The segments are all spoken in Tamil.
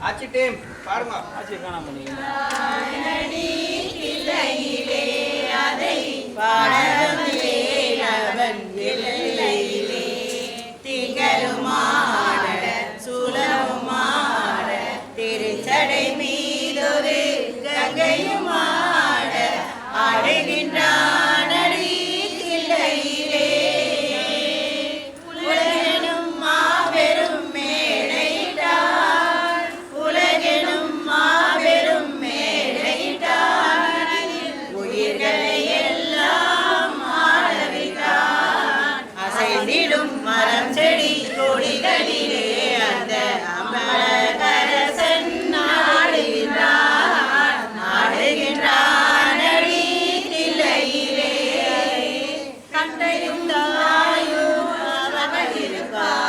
ஆச்சு டீம் பாருங்க. ஆச்சு காணாம பண்ணீங்க அதை பாடலே அவன் விலை தந்தையும் தாயும் அவன் இருப்பார்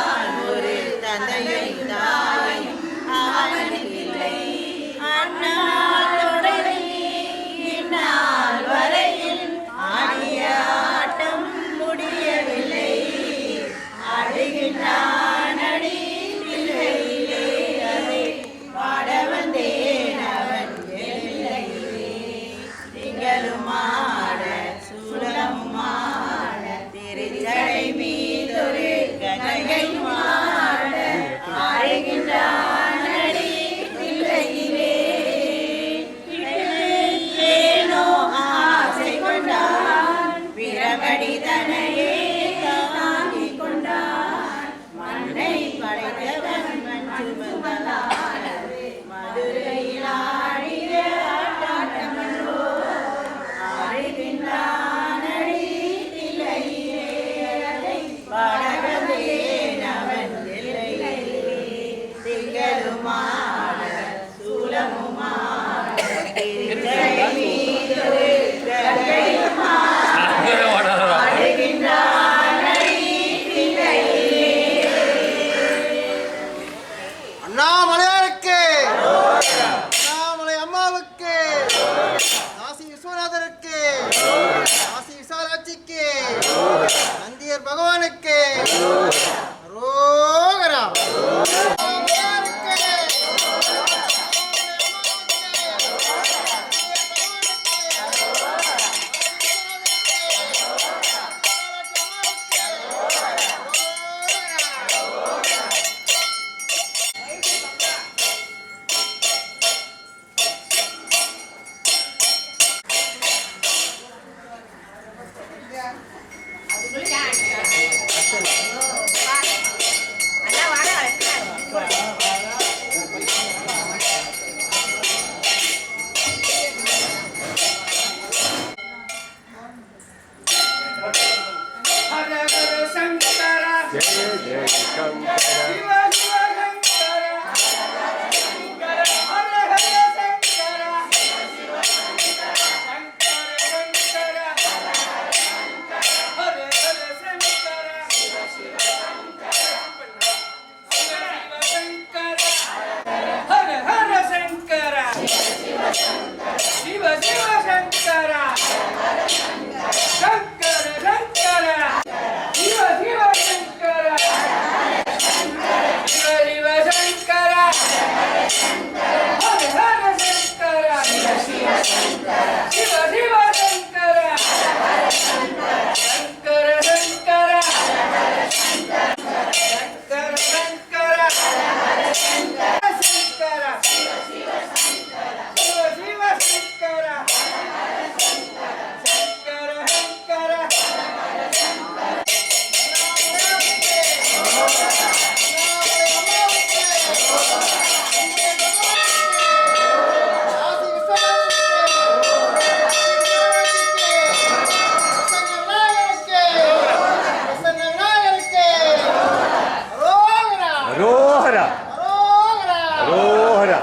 ஓஹரா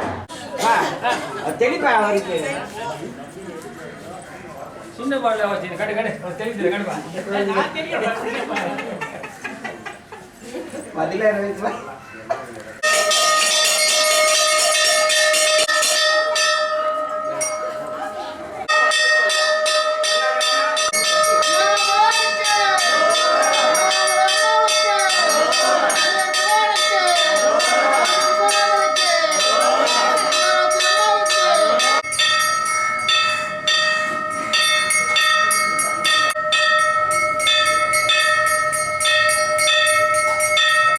தெளிப்பா அவருக்கு சின்ன பாடல வச்சு கடு கடு தெளிச்சு கடுப்பா பதிலாயிரம் வயசுல